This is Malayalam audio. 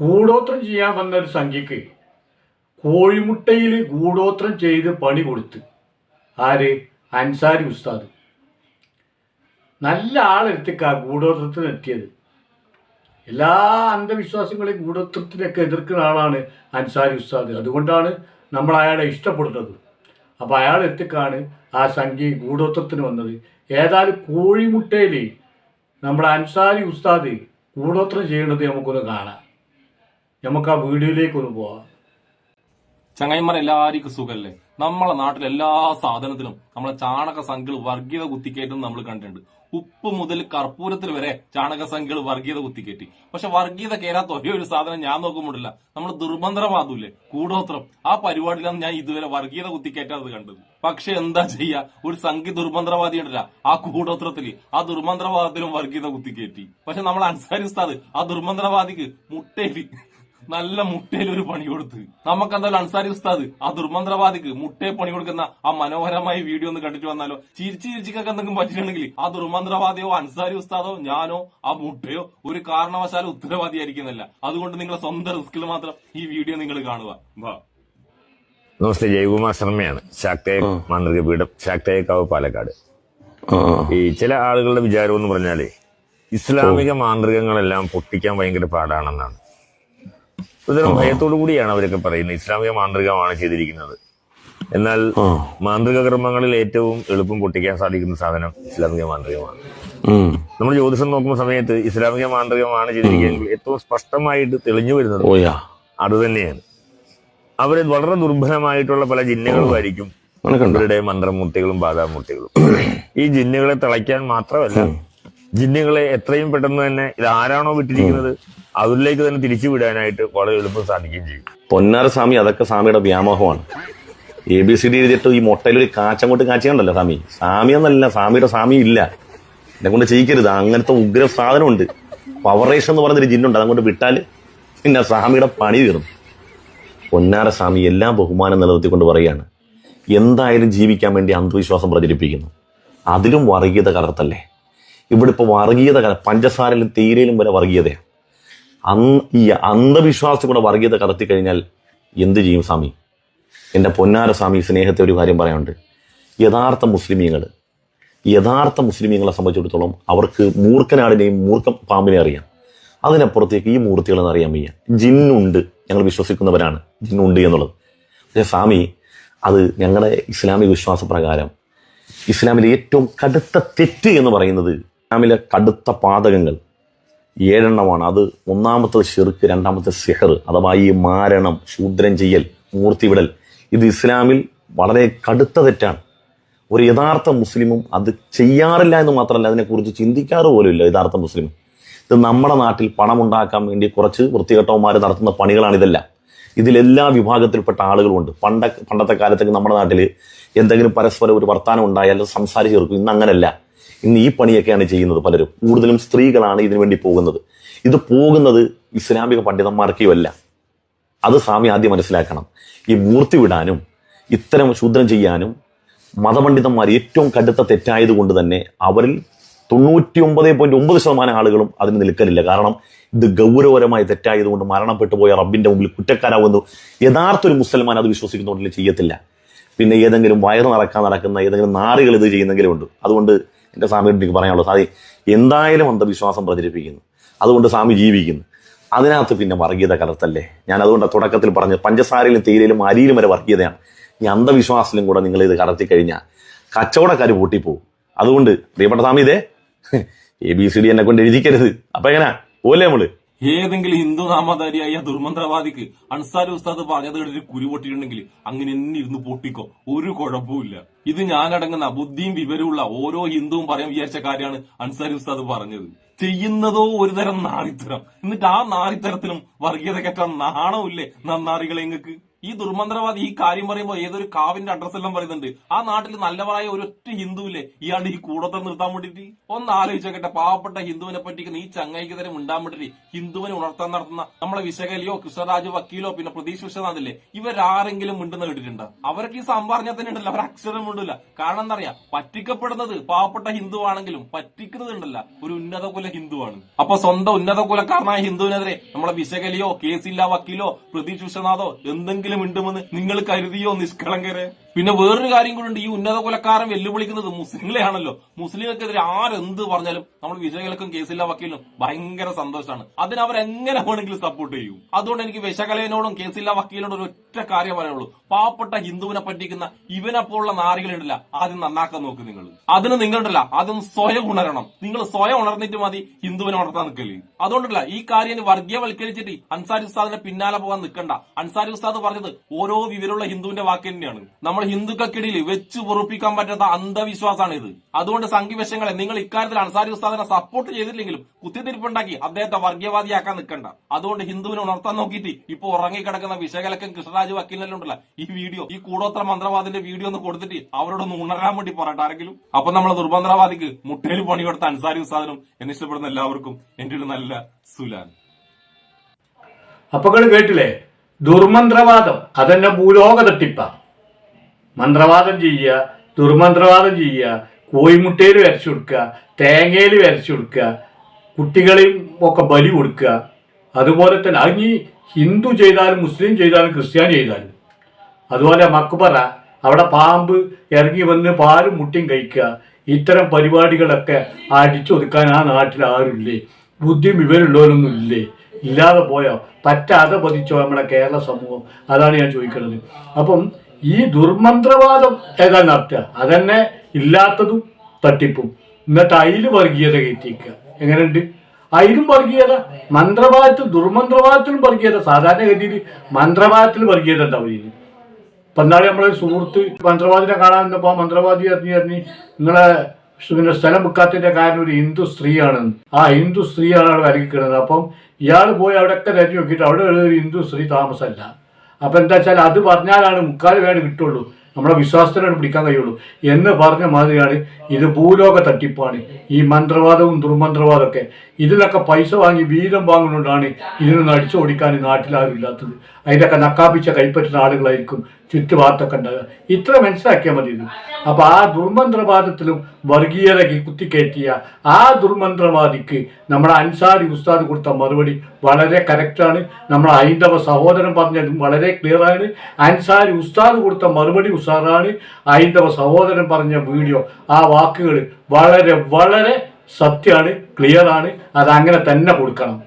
ഗൂഢോത്രം ചെയ്യാൻ വന്ന ഒരു സംഖ്യക്ക് കോഴിമുട്ടയിൽ ഗൂഢോത്രം ചെയ്ത് പണി കൊടുത്ത്. ആര്? അൻസാരി ഉസ്താദ്. നല്ല ആളെടുത്തേക്കാ ഗൂഢോത്രത്തിന് എത്തിയത്. എല്ലാ അന്ധവിശ്വാസങ്ങളെയും ഗൂഢോത്രത്തിനൊക്കെ എതിർക്കുന്ന ആളാണ് അൻസാരി ഉസ്താദ്. അതുകൊണ്ടാണ് നമ്മൾ അയാളെ ഇഷ്ടപ്പെടുന്നത്. അപ്പോൾ അയാൾ എത്തിക്കാണ് ആ സംഖ്യ ഗൂഢോത്രത്തിന് വന്നത്. ഏതായാലും കോഴിമുട്ടയിൽ നമ്മുടെ അൻസാരി ഉസ്താദ് ഗൂഢോത്രം ചെയ്യണത് നമുക്കൊന്ന് കാണാം. നമുക്ക് ആ വീഡിയോയിലേക്ക് ഒന്ന് പോവാം. ചങ്ങായിമാർ എല്ലാവർക്കും സുഖല്ലേ? നമ്മളെ നാട്ടിൽ എല്ലാ സാധനത്തിലും നമ്മളെ ചാണക സംഖ്യകൾ വർഗീയത കുത്തിക്കയറ്റും നമ്മൾ കണ്ടിട്ടുണ്ട്. ഉപ്പ് മുതൽ കർപ്പൂരത്തിൽ വരെ ചാണക സംഖ്യകൾ വർഗീയത കുത്തിക്കയറ്റി. പക്ഷെ വർഗീയത കയറാത്ത ഒരേ ഒരു സാധനം ഞാൻ നോക്കുമ്പോഴില്ല നമ്മൾ ദുർബന്ധരമാതൂല്ലേ കൂടോത്രം. ആ പരിപാടിയിലാണ് ഞാൻ ഇതുവരെ വർഗീയത കുത്തിക്കയറ്റാത്തത് കണ്ടത്. പക്ഷെ എന്താ ചെയ്യാ? ഒരു സംഖ്യ ദുർബന്ധരവാദി ഉണ്ടല്ല ആ കൂടോത്രത്തിൽ ആ ദുർബന്ധരവാദത്തിലും വർഗീയത കുത്തിക്കയറ്റി. പക്ഷെ നമ്മൾ അൻസാരി ഉസ്താദ് ആ ദുർബന്ധരവാദിക്ക് മുട്ടേലി നല്ല മുട്ടയിൽ ഒരു പണി കൊടുത്ത്. നമുക്ക് എന്തായാലും അൻസാരി ഉസ്താദ് ആ ദുർമന്ത്രവാദിക്ക് മുട്ടയെ പണി കൊടുക്കുന്ന ആ മനോഹരമായ വീഡിയോ ഒന്ന് കണ്ടിട്ട് വന്നാലോ? ചിരിച്ച് ചിരിച്ചിക്കൊക്കെ എന്തെങ്കിലും പറ്റിയിട്ടുണ്ടെങ്കിൽ ആ ദുർമന്ത്രവാദിയോ അൻസാരി ഉസ്താദോ ഞാനോ ആ മുട്ടയോ ഒരു കാരണവശാലും ഉത്തരവാദിയായിരിക്കുന്നില്ല. അതുകൊണ്ട് നിങ്ങളെ സ്വന്തം റിസ്കിൽ മാത്രം ഈ വീഡിയോ നിങ്ങൾ കാണുക. വാ. നമസ്തേ ജയകുമാർ ശർമ്മയാണ്. ശാക്തയ മാന്ത്രിക പീഠം ശാക്തയക്കാവ് പാലക്കാട്. ഈ ചില ആളുകളുടെ വിചാരം എന്ന് പറഞ്ഞാലേ ഇസ്ലാമിക മാന്ത്രികങ്ങളെല്ലാം പൊട്ടിക്കാൻ ഭയങ്കര പാടാണെന്നാണ്. ഒരുതരം ഭയത്തോടു കൂടിയാണ് അവരൊക്കെ പറയുന്നത്. ഇസ്ലാമിക മാന്ത്രികമാണ് ചെയ്തിരിക്കുന്നത്. എന്നാൽ മാന്ത്രിക കർമ്മങ്ങളിൽ ഏറ്റവും എളുപ്പം പൊട്ടിക്കാൻ സാധിക്കുന്ന സാധനം ഇസ്ലാമിക മാന്ത്രികമാണ്. നമ്മൾ ജ്യോതിഷം നോക്കുന്ന സമയത്ത് ഇസ്ലാമിക മാന്ത്രികമാണ് ചെയ്തിരിക്കുന്നത്. ഏറ്റവും സ്പഷ്ടമായിട്ട് തെളിഞ്ഞു വരുന്നത് അത് തന്നെയാണ്. അവർ വളരെ ദുർബലമായിട്ടുള്ള പല ജിന്നുകളുമായിരിക്കും ഇവരുടെ മന്ത്രമൂർത്തികളും ബാധാമൂർത്തികളും. ഈ ജിന്നുകളെ തിളയ്ക്കാൻ മാത്രമല്ല ജിന്നുകളെ എത്രയും പെട്ടെന്ന് തന്നെ ഇത് ആരാണോ വിട്ടിരിക്കുന്നത്? അവരിലേക്ക് തന്നെ തിരിച്ചു വിടാനായിട്ട് വളരെ എളുപ്പം സാധിക്കുകയും ചെയ്യും. പൊന്നാര സ്വാമി അതൊക്കെ സ്വാമിയുടെ വ്യാമോഹമാണ്. എ ബി സി ഡി എഴുതിയിട്ട് ഈ മുട്ടയിൽ ഒരു കാച്ചങ്ങോട്ട് കാച്ചിയുണ്ടല്ലോ സ്വാമി. സ്വാമി എന്നല്ല സ്വാമിയുടെ സ്വാമി ഇല്ല. എന്നെ കൊണ്ട് ചെയ്യിക്കരുത്. അങ്ങനത്തെ ഉഗ്ര സാധനമുണ്ട്. പവറേഷൻ എന്ന് പറയുന്നൊരു ജിന്നുണ്ട്. അതങ്ങോട്ട് വിട്ടാൽ പിന്നെ സ്വാമിയുടെ പണി തീർന്നു പൊന്നാര സ്വാമി എല്ലാ ബഹുമാനം നിലനിർത്തിക്കൊണ്ട് പറയുകയാണ്. എന്തായാലും ജീവിക്കാൻ വേണ്ടി അന്ധവിശ്വാസം പ്രചരിപ്പിക്കുന്നു. അതിലും വർഗീയത കലർത്തല്ലേ? ഇവിടെ ഇപ്പോൾ വർഗീയത കല പഞ്ചസാരയിലും തീരയിലും വരെ വർഗീയതയാണ് ഈ അന്ധവിശ്വാസം കൂടെ വർഗീയത കടത്തി കഴിഞ്ഞാൽ എന്ത് ചെയ്യും സ്വാമി? എന്റെ പൊന്നാര സ്വാമി സ്നേഹത്തെ ഒരു കാര്യം പറയാനുണ്ട്. യഥാർത്ഥ മുസ്ലിമീങ്ങൾ യഥാർത്ഥ മുസ്ലിമീങ്ങളെ സംബന്ധിച്ചിടത്തോളം അവർക്ക് മൂർഖനാടിനെയും മൂർഖ പാമ്പിനെ അറിയാം. അതിനപ്പുറത്തേക്ക് ഈ മൂർത്തികളെന്ന് അറിയാൻ വയ്യ. ജിന്നുണ്ട് ഞങ്ങൾ വിശ്വസിക്കുന്നവരാണ്. ജിന്നുണ്ട് എന്നുള്ളത്. പക്ഷേ സ്വാമി അത് ഞങ്ങളുടെ ഇസ്ലാമിക വിശ്വാസപ്രകാരം ഇസ്ലാമിലെ ഏറ്റവും കടുത്ത തെറ്റ് എന്ന് പറയുന്നത് ഇസ്ലാമിലെ കടുത്ത പാതകങ്ങൾ. ഏഴെണ്ണമാണ്. അത് ഒന്നാമത്തെ ഷിർക്ക് രണ്ടാമത്തെ സിഹർ അഥവാ ഈ മാരണം ശൂദ്രം ചെയ്യൽ മൂർത്തി വിടൽ ഇത് ഇസ്ലാമിൽ വളരെ കടുത്ത തെറ്റാണ്. ഒരു യഥാർത്ഥ മുസ്ലിമും അത് ചെയ്യാറില്ല എന്ന് മാത്രമല്ല അതിനെക്കുറിച്ച് ചിന്തിക്കാറ് പോലുമില്ല യഥാർത്ഥ മുസ്ലിം. ഇത് നമ്മുടെ നാട്ടിൽ പണമുണ്ടാക്കാൻ വേണ്ടി കുറച്ച് വൃത്തികെട്ടവന്മാർ നടത്തുന്ന പണികളാണ് ഇതല്ല. ഇതിലെല്ലാ വിഭാഗത്തിൽപ്പെട്ട ആളുകളുണ്ട് പണ്ട പണ്ടത്തെ കാലത്തൊക്കെ നമ്മുടെ നാട്ടിൽ എന്തെങ്കിലും പരസ്പരം ഒരു വർത്താനം ഉണ്ടായാലും സംസാരിച്ചു തീർക്കും. ഇന്ന് അങ്ങനല്ല. ഇന്ന് ഈ പണിയൊക്കെയാണ് ചെയ്യുന്നത് പലരും. കൂടുതലും സ്ത്രീകളാണ് ഇതിനു വേണ്ടി പോകുന്നത്. ഇത് പോകുന്നത് ഇസ്ലാമിക പണ്ഡിതന്മാർക്കുമല്ല അത് സ്വാമി ആദ്യം മനസ്സിലാക്കണം. ഈ മൂർത്തി വിടാനും ഇത്തരം ശൂദ്രം ചെയ്യാനും മതപണ്ഡിതന്മാർ ഏറ്റവും കടുത്ത തെറ്റായതുകൊണ്ട് തന്നെ അവരിൽ തൊണ്ണൂറ്റി ഒമ്പത് പോയിന്റ് ഒമ്പത് ശതമാനം ആളുകളും അതിന് നിൽക്കലില്ല. കാരണം ഇത് ഗൗരവപരമായ തെറ്റായതുകൊണ്ട് മരണപ്പെട്ടു പോയ റബ്ബിന്റെ മുമ്പിൽ കുറ്റക്കാരാവുന്നു യഥാർത്ഥ ഒരു മുസൽമാൻ അത് വിശ്വസിക്കുന്നുണ്ടെങ്കിൽ ചെയ്യത്തില്ല പിന്നെ ഏതെങ്കിലും വയറ് നടക്കാൻ നടക്കുന്ന ഏതെങ്കിലും നാറികൾ ഇത് ചെയ്യുന്നെങ്കിലും ഉണ്ട്. അതുകൊണ്ട് എന്റെ സ്വാമിയോട് എനിക്ക് പറയാനുള്ളത് സാധി എന്തായാലും അന്ധവിശ്വാസം പ്രചരിപ്പിക്കുന്നു. അതുകൊണ്ട് സ്വാമി ജീവിക്കുന്നു. അതിനകത്ത് പിന്നെ വർഗീയത കലർത്തല്ലേ? ഞാൻ അതുകൊണ്ട് തുടക്കത്തിൽ പറഞ്ഞു പഞ്ചസാരയിലും തേയിലയിലും അരിയിലും വരെ വർഗീയതയാണ്. ഈ അന്ധവിശ്വാസത്തിലും കൂടെ നിങ്ങൾ ഇത് കടത്തി കഴിഞ്ഞാൽ കച്ചവടക്കാർ പൂട്ടിപ്പോവും. അതുകൊണ്ട് പ്രിയപ്പെട്ട സ്വാമി ഇതേ. എ ബി സി ഡി എന്നെ കൊണ്ട് എഴുതിക്കരുത്. അപ്പൊ എങ്ങനെ? പോലെ നമ്മൾ? ഏതെങ്കിലും ഹിന്ദു നാമധാരിയായ ദുർമന്ത്രവാദിക്ക് അൻസാരി ഉസ്താദ് പറഞ്ഞത് കേട്ടിട്ട് കുരു പൊട്ടിയിട്ടുണ്ടെങ്കിൽ അങ്ങനെ എന്നെ ഇരുന്ന് പൊട്ടിക്കോ. ഒരു കുഴപ്പമില്ല ഇത് ഞാനടങ്ങുന്ന ബുദ്ധിയും വിവരമുള്ള ഓരോ ഹിന്ദുവും പറയാൻ വിചാരിച്ച കാര്യമാണ് അൻസാരി ഉസ്താദ് പറഞ്ഞത്. ചെയ്യുന്നതോ ഒരുതരം നാറിത്തരം. എന്നിട്ട് ആ നാറിത്തരത്തിനും വർഗീയത കെട്ടാൻ നാണമില്ലേ നന്നാറികളെ നിങ്ങൾക്ക് ഈ ദുർമന്ത്രവാദി ഈ കാര്യം പറയുമ്പോൾ ഏതൊരു കാവിന്റെ അഡ്രസ് എല്ലാം പറയുന്നുണ്ട്. ആ നാട്ടിൽ നല്ലവരായ ഒരൊറ്റ ഹിന്ദുവില്ലേ? ഇയാളുടെ ഈ കൂടത്തെ നിർത്താൻ വേണ്ടിട്ട് ഒന്ന് ആലോചിച്ചോക്കട്ടെ പാവപ്പെട്ട ഹിന്ദുവിനെ പറ്റി നീ ചങ്ങൈക്ക് തരം ഉണ്ടാൻ വേണ്ടിട്ട് ഹിന്ദുവിനെ ഉണർത്താൻ നടത്തുന്ന നമ്മളെ വിശകലിയോ കൃഷ്ണരാജ് വക്കീലോ പിന്നെ പ്രതീഷ് വിശ്വനാഥില്ലേ? ഇവരാരെങ്കിലും ഉണ്ടെന്ന് കേട്ടിട്ടുണ്ടോ? അവർക്ക് ഈ സംഭാറിഞ്ഞാൽ തന്നെ ഉണ്ടല്ലോ. അവർ അക്ഷരം മിണ്ടില്ല കാരണം എന്താ പറയാ പറ്റിക്കപ്പെടുന്നത് പാവപ്പെട്ട ഹിന്ദു ആണെങ്കിലും പറ്റിക്കുന്നത് ഉണ്ടല്ല ഒരു ഉന്നത കുല ഹിന്ദുവാണ്. അപ്പൊ സ്വന്തം ഉന്നത കുലക്കാരനായ ഹിന്ദുവിനെതിരെ നമ്മളെ വിശകലിയോ കേസില്ല വക്കീലോ പ്രതീഷ് വിശ്വനാഥോ എന്തെങ്കിലും ഉണ്ടുമെന്ന് നിങ്ങൾ കരുതിയോ നിഷ്കളങ്കരെ? പിന്നെ വേറൊരു കാര്യം കൂടെ ഈ ഉന്നത കുലക്കാരൻ വെല്ലുവിളിക്കുന്നത് മുസ്ലിങ്ങളെയാണല്ലോ. മുസ്ലിങ്ങൾക്കെതിരെ ആരെന്ത് പറഞ്ഞാലും നമ്മൾ വിശകലക്കും കേസില്ല വക്കീലിനും ഭയങ്കര സന്തോഷമാണ് അതിന് അവരെങ്ങനെ വേണമെങ്കിലും സപ്പോർട്ട് ചെയ്യും? അതുകൊണ്ട് എനിക്ക് വിശകലനോടും കേസില്ല വക്കീലിനോടും ഒരു ഒറ്റ കാര്യം പറയുള്ളൂ പാവപ്പെട്ട ഹിന്ദുവിനെ പറ്റിക്കുന്ന ഇവനെ പോലുള്ള നാറികളുണ്ടല്ല. ആദ്യം നന്നാക്കാൻ നോക്ക് നിങ്ങൾ അതിന് നിങ്ങളുണ്ടല്ല. ആദ്യം സ്വയം ഉണരണം. നിങ്ങൾ സ്വയം ഉണർന്നിട്ട് മതി ഹിന്ദുവിനെ ഉണർത്താൻ നിൽക്കൽ. അതുകൊണ്ടല്ല ഈ കാര്യം വർഗീയവൽക്കരിച്ചിട്ട് അൻസാരി ഉസ്താദിന്റെ പിന്നാലെ പോകാൻ നിൽക്കണ്ട. അൻസാരി ഉസ്താദ് പറഞ്ഞത് ഓരോ വിവരമുള്ള ഹിന്ദുവിന്റെ വാക്ക് തന്നെയാണ്. നമ്മൾ ഹിന്ദുക്കൾക്കിടയിൽ വെച്ച് പൊറുപ്പിക്കാൻ പറ്റാത്ത അന്ധവിശ്വാസമാണ് ഇത് അതുകൊണ്ട് സംഘിവശങ്ങളെ നിങ്ങൾ ഇക്കാര്യത്തിൽ അൻസാരി ഉസ്താദിനെ സപ്പോർട്ട് ചെയ്തില്ലെങ്കിലും കുത്തിത്തിരിപ്പുണ്ടാക്കി അദ്ദേഹത്തെ വർഗീയവാദിയാക്കാൻ നിൽക്കണ്ട. അതുകൊണ്ട് ഹിന്ദുവിനെ ഉണർത്താൻ നോക്കിയിട്ട് ഇപ്പൊ ഉറങ്ങിക്കിടക്കുന്ന വിശകലക്കൻ കൃഷ്ണരാജ് വക്കീലിനെല്ലാം ഉണ്ടല്ല ഈ വീഡിയോ ഈ കൂടോത്ര മന്ത്രവാദിന്റെ വീഡിയോ ഒന്ന് കൊടുത്തിട്ട് അവരോടൊന്ന് ഉണരാൻ വേണ്ടി പറയട്ടെ ആരെങ്കിലും? അപ്പൊ നമ്മൾ ദുർമന്ത്രവാദിക്ക് മുട്ടയിൽ പണി കൊടുത്ത അൻസാരി ഉസ്താദിനും എന്നിഷ്ടപ്പെടുന്ന എല്ലാവർക്കും എന്റെ ഒരു നല്ല സുലാൻ. അപ്പൊ കേട്ടില്ലേ? ദുർമന്ത്രവാദം. അതന്നെ ഭൂലോക തട്ടിപ്പ. മന്ത്രവാദം ചെയ്യുക ദുർമന്ത്രവാദം ചെയ്യുക കോഴിമുട്ടയിൽ വരച്ചു കൊടുക്കുക തേങ്ങയിൽ വരച്ചു കൊടുക്കുക കുട്ടികളെയും ഒക്കെ ബലി കൊടുക്കുക. അതുപോലെ തന്നെ ഇനി ഹിന്ദു ചെയ്താലും മുസ്ലിം ചെയ്താലും ക്രിസ്ത്യാനി ചെയ്താലും. അതുപോലെ മക്ബറ അവിടെ പാമ്പ് ഇറങ്ങി വന്ന് പാലും മുട്ടിയും കഴിക്കുക. ഇത്തരം പരിപാടികളൊക്കെ അടിച്ചൊതുക്കാൻ ആ നാട്ടിൽ ആരുമില്ലേ? ബുദ്ധിയും വിവരമുള്ളവരൊന്നും ഇല്ലേ? ഇല്ലാതെ പോയോ? പറ്റാതെ പതിച്ചോ നമ്മുടെ കേരള സമൂഹം? അതാണ് ഞാൻ ചോദിക്കുന്നത്. അപ്പം ഈ ദുർമന്ത്രവാദം ഏതാ നടത്തുക? അതന്നെ ഇല്ലാത്തതും തട്ടിപ്പും. എന്നിട്ട് അതിൽ വർഗീയത കയറ്റിക്കുക എങ്ങനെയുണ്ട്? അതിലും വർഗീയത. മന്ത്രവാദത്തിൽ ദുർമന്ത്രവാദത്തിലും വർഗീയത. സാധാരണഗതിയിൽ മന്ത്രവാദത്തിൽ വർഗീയത ഉണ്ടാവില്ല ഇപ്പം എന്നാളെ നമ്മളെ സുഹൃത്ത് മന്ത്രവാദിനെ കാണാൻ വന്നപ്പോ മന്ത്രവാദി അറിഞ്ഞ് അറിഞ്ഞ് നിങ്ങളെ പിന്നെ സ്ഥലം വെക്കാത്തതിന്റെ കാരണം ഒരു ഹിന്ദു സ്ത്രീയാണെന്ന്. ആ ഹിന്ദു സ്ത്രീയാണ് അവിടെ വരയ്ക്കുന്നത് അപ്പം ഇയാൾ പോയി അവിടെയൊക്കെ തിരഞ്ഞു നോക്കിയിട്ട് അവിടെ ഒരു ഹിന്ദു സ്ത്രീ താമസമല്ല. അപ്പം എന്താ വെച്ചാൽ അത് പറഞ്ഞാലാണ് മുക്കാൽ വേണം കിട്ടുള്ളൂ. നമ്മളെ വിശ്വാസത്തിനാണ് പിടിക്കാൻ കഴിയുള്ളൂ. എന്ന് പറഞ്ഞ മാതിരിയാണ് ഇത് ഭൂലോക തട്ടിപ്പാണ്. ഈ മന്ത്രവാദവും ദുർമന്ത്രവാദമൊക്കെ. ഇതിലൊക്കെ പൈസ വാങ്ങി വീതം വാങ്ങുന്നതുകൊണ്ടാണ് ഇതിനൊന്നും അടിച്ചു ഓടിക്കാൻ നാട്ടിലാരും ഇല്ലാത്തത് അതിന്റെയൊക്കെ നക്കാപ്പിച്ച കൈപ്പറ്റുന്ന ആളുകളായിരിക്കും ചുറ്റുഭാഗത്തൊക്കെ ഉണ്ടാകുക ഇത്ര മനസ്സിലാക്കിയാൽ മതി ഇത്. അപ്പൊ ആ ദുർമന്ത്രവാദത്തിലും വർഗീയത കുത്തിക്കയറ്റിയ ആ ദുർമന്ത്രവാദിക്ക് നമ്മുടെ അൻസാരി ഉസ്താദ് കൊടുത്ത മറുപടി വളരെ കറക്റ്റാണ് നമ്മുടെ ഹൈന്ദവ സഹോദരൻ പറഞ്ഞതും വളരെ ക്ലിയറാണ് അൻസാരി ഉസ്താദ് കൊടുത്ത മറുപടി ഉസാറാണ് ഹൈന്ദവ സഹോദരൻ പറഞ്ഞ വീഡിയോ ആ വാക്കുകൾ വളരെ വളരെ സത്യമാണ് ക്ലിയറാണ് അത് അങ്ങനെ തന്നെ കൊടുക്കണം.